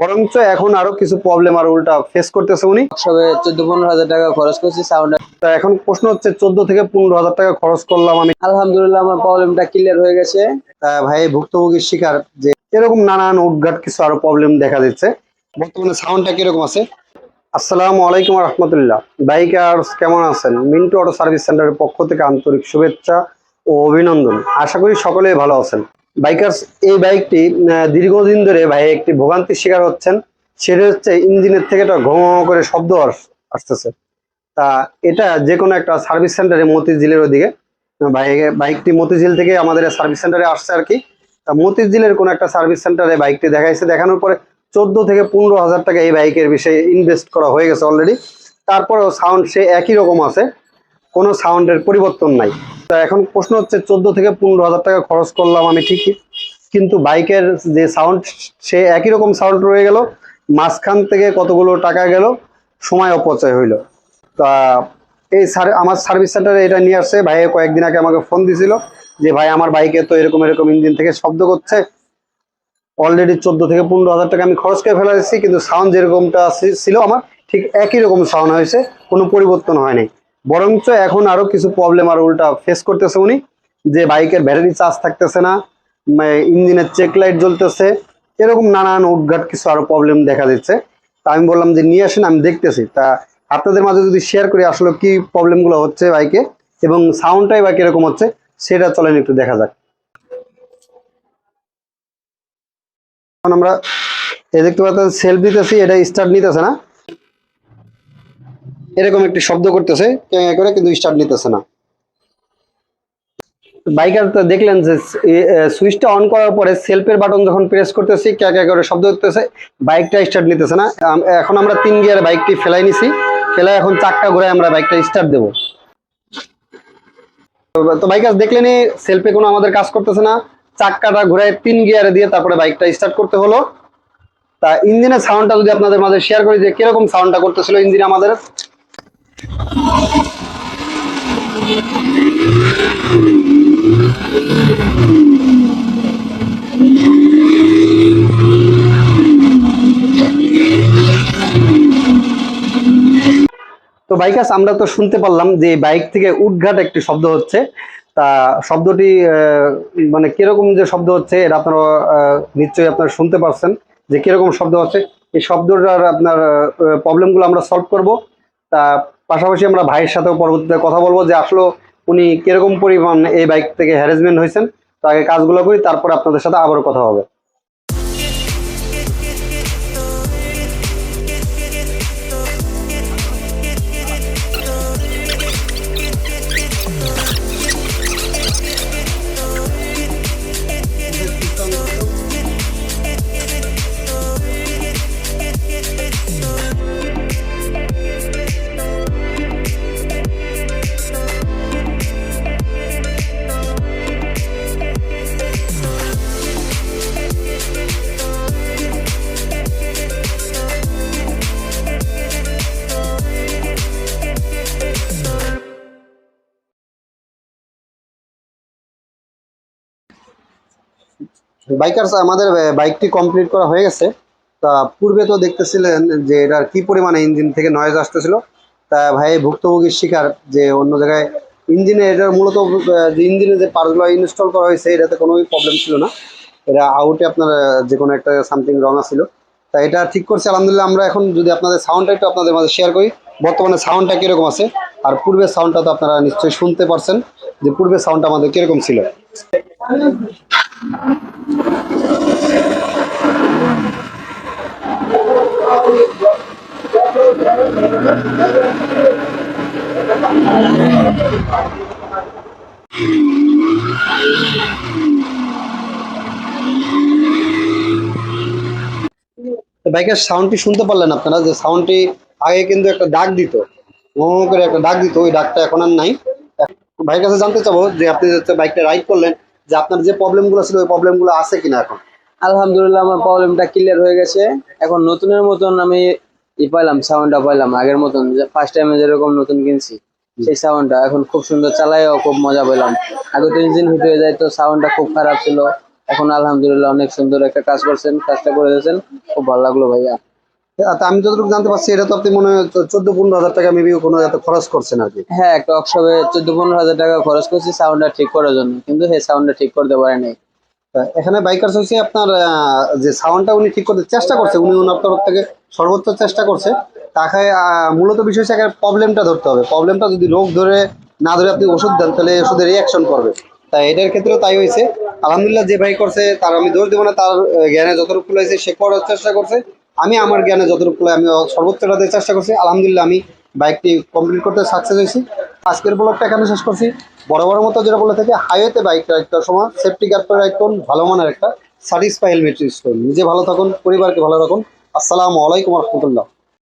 বরঞ্চ এখন আরও কিছু প্রবলেম আর উল্টা ফেস করতেছে উনি। সবে চোদ্দ পনেরো হাজার টাকা খরচ করছি সাউন্ড তা এখন প্রশ্ন হচ্ছে চোদ্দ থেকে পনেরো হাজার টাকা খরচ করলাম আমি। আলহামদুলিল্লাহ আমার প্রবলেমটা ক্লিয়ার হয়ে গেছে। ভাই ভুক্তভোগীর শিকার যে এরকম নানান উদ্ঘাট কিছু আরও প্রবলেম দেখা দিচ্ছে। বর্তমানে সাউন্ডটা কীরকম আছে? আসসালামু আলাইকুম রহমতুল্লাহ। বাইকার্স কেমন আছেন? মিন্টু অটো সার্ভিস সেন্টারের পক্ষ থেকে আন্তরিক শুভেচ্ছা ও অভিনন্দন। আশা করি সকলেই ভালো আছেন। বাইকার্স, এই বাইকটি দীর্ঘদিন ধরে ভাই একটি ভোগান্তির শিকার হচ্ছেন। সেটা হচ্ছে ইঞ্জিনের থেকে একটা ঘন করে শব্দ আস- আসতেছে। তা এটা যে কোনো একটা সার্ভিস সেন্টারে মতিঝিলের ওদিকে। বাইক- বাইকটি মতিঝিল থেকে আমাদের সার্ভিস সেন্টারে আসছে আর কি। তা মতিঝিলের কোনো একটা সার্ভিস সেন্টারে বাইকটি দেখাইছে। দেখানোর পরে চোদ্দ থেকে পনেরো হাজার টাকা এই বাইকের বিষয়ে ইনভেস্ট করা হয়ে গেছে অলরেডি তারপরেও সাউন্ড সে একই রকম আছে। কোনো সাউন্ডের পরিবর্তন নাই। তা এখন প্রশ্ন হচ্ছে, চোদ্দ থেকে পনেরো হাজার টাকা খরচ করলাম আমি ঠিকই, কিন্তু বাইকের যে সাউন্ড সে একই রকম সাউন্ড রয়ে গেল, মাঝখান থেকে কতগুলো টাকা গেল, সময় অপচয় হইল। তা এই আমার সার্ভিস সেন্টারে এটা নিয়ে আসছে ভাই কয়েকদিন আগে আমাকে ফোন দিছিল যে, ভাই, আমার বাইকে তো এরকম এরকম ইঞ্জিন থেকে শব্দ করছে অলরেডি চোদ্দ থেকে পনেরো হাজার টাকা আমি খরচ করে ফেলা কিন্তু সাউন্ড যেরকমটা ছিল আমার, ঠিক একই রকম সাউন্ড হয়েছে, কোনো পরিবর্তন হয়নি। বরঞ্চ এখন আরও কিছু প্রবলেম আর উল্টা ফেস করতেছে উনি, যে বাইকের ব্যাটারি চার্জ থাকতেছে না ইঞ্জিনের চেক লাইট জ্বলতেছে, এরকম নানান উদ্ঘাট কিছু আরও প্রবলেম দেখা দিচ্ছে। তা আমি বললাম যে, নিয়ে আসেন, আমি দেখতেছি। তা আপনাদের মাঝে যদি শেয়ার করি, আসলে কি প্রবলেমগুলো হচ্ছে বাইকে এবং সাউন্ডটাই বা কীরকম হচ্ছে, সেটা চলেন একটু দেখা যাক। আমরা, এই দেখতে পাচ্ছেন সেলফ দিতেছি, এটা স্টার্ট নিতেছে না। এরকম একটি শব্দ করতেছে করে কিন্তু স্টার্ট নিতেছে না। বাইকার তো দেখলেন যে সুইচটা অন করার পরে সেলফের বাটন যখন প্রেস করতেছি ক্যা ক্যা করে শব্দ করতেছে বাইকটা স্টার্ট নিতেছে না। এখন আমরা তিন গিয়ারে বাইকটি ফেলাই নিছি, ফেলাই এখন চাক্কা ঘুরে আমরা বাইকটা স্টার্ট দেবো। তো- তো বাইকার দেখলেনি সেলফে কোনো আমাদের কাজ করতেছে না। চাক্কাটা ঘুরায় তিন গিয়ারে দিয়ে তারপরে বাইকটা স্টার্ট করতে হলো। তা ইঞ্জিনের সাউন্ডটা যদি আপনাদের মাঝে শেয়ার করি যে, কীরকম সাউন্ডটা করতেছিল ইঞ্জিন আমাদের? তো বাইকাস আমরা তো শুনতে পারলাম যে বাইক থেকে উদ্ঘাট একটি শব্দ হচ্ছে। তা শব্দটি মানে কীরকম যে শব্দ হচ্ছে, এটা আপনারা নিশ্চয়ই আপনারা শুনতে পারছেন যে কীরকম শব্দ হচ্ছে। এই শব্দটার আপনার প্রবলেমগুলো আমরা সলভ করব। তা পাশাপাশি আমরা ভাইয়ের সাথেও পরবর্তীতে কথা বলব যে আসলে উনি কীরকম পরিমাণ এই বাইক থেকে হ্যারাসমেন্ট হয়েছেন। তো আগে কাজগুলো করি, তারপরে আপনাদের সাথে আবারও কথা হবে। বাইকার্স আমাদের বাইকটি কমপ্লিট করা হয়ে গেছে। তা পূর্বে তো দেখতেছিলেন যে এটার কি পরিমাণে ইঞ্জিন থেকে নয়েজ আসতেছিল। তা ভাই, ভুক্তভোগীর শিকার যে অন্য জায়গায় ইঞ্জিনে এটার মূলত ইঞ্জিনে যে পার্টসগুলো ইনস্টল করা হয়েছে, এটাতে কোনো প্রবলেম ছিল না। এটা আউটে আপনার যে কোনো একটা সামথিং রঙা ছিল তা এটা ঠিক করছে, আলহামদুলিল্লাহ, আমরা এখন যদি আপনাদের সাউন্ডটা একটু আপনাদের মাঝে শেয়ার করি, বর্তমানে সাউন্ডটা কীরকম আছে? আর পূর্বের সাউন্ডটা তো আপনারা নিশ্চয়ই শুনতে পারছেন যে পূর্বের সাউন্ডটা আমাদের কীরকম ছিল। বাইকের সাউন্ডটি শুনতে পারলেন আপনারা, যে সাউন্ডটি আগে কিন্তু একটা ডাক দিত। করে একটা ডাক দিত, ওই ডাকটা এখন আর নাই। ভাইয়ের কাছে জানতে চাবো যে আপনি বাইকটা রাইড করলেন যে আপনার যে প্রবলেমগুলো ছিল ওই প্রবলেমগুলো আছে কিনা এখন? আলহামদুলিল্লাহ আমার প্রবলেমটা ক্লিয়ার হয়ে গেছে। এখন নতুনের মতন আমি ই পাইলাম সাউন্ডটা পাইলাম। আগের মতন যে ফার্স্ট টাইমে যেরকম নতুন কিনছি সেই সাউন্ডটা এখন খুব সুন্দর চালাইও খুব মজা পেলাম আগে তো ইঞ্জিন হিট হয়ে যায় তো সাউন্ডটা খুব খারাপ ছিল। এখন আলহামদুলিল্লাহ অনেক সুন্দর একটা কাজ করছেন কাজটা করে দিয়েছেন। খুব ভালো লাগল ভাইয়া। আমি যতটুকু জানতে পারছি এটা তো আপনি মনে হয় চোদ্দ পনেরো হাজার টাকা মেবি কোনো এত খরচ করছেন আর কি। হ্যাঁ একটা ওয়ার্কশপে চোদ্দ পনেরো হাজার টাকা খরচ করছি সাউন্ডটা ঠিক করার জন্য। কিন্তু সেই সাউন্ডটা ঠিক করতে পারে নাই। এখানে বাইকার হচ্ছে আপনার যে সাউন্ডটা উনি ঠিক করতে চেষ্টা করছে উনি ওনার তরফ থেকে সর্বোচ্চ চেষ্টা করছে। তাকে মূলত বিষয় হচ্ছে প্রবলেমটা ধরতে হবে। প্রবলেমটা যদি রোগ ধরে না ধরে আপনি ওষুধ দেন তাহলে ওষুধের রিয়াকশন করবে। তাই এটার ক্ষেত্রেও তাই হয়েছে। আলহামদুলিল্লাহ যে ভাই করছে তার আমি দোষ দেবো না তার জ্ঞানে যতটুকু হয়েছে সে করার চেষ্টা করছে। আমি আমার জ্ঞানে যতটুকু আমি সর্বোচ্চ রাতে চেষ্টা করছি। আলহামদুলিল্লাহ, আমি বাইকটি কমপ্লিট করতে সাকসেস হয়েছি। আজকের ব্লগটা এখানে শেষ করছি। বড় বড় মতো যেটা বলে থাকে হাইওয়েতে বাইক রাইড সময় সেফটি গার্ড করে রাইড করুন ভালো মানের একটা স্যাটিসফাই হেলমেট ইউজ করুন। নিজে ভালো থাকুন, পরিবারকে ভালো রাখুন। আসসালামু আলাইকুম রহমতুল্লাহ।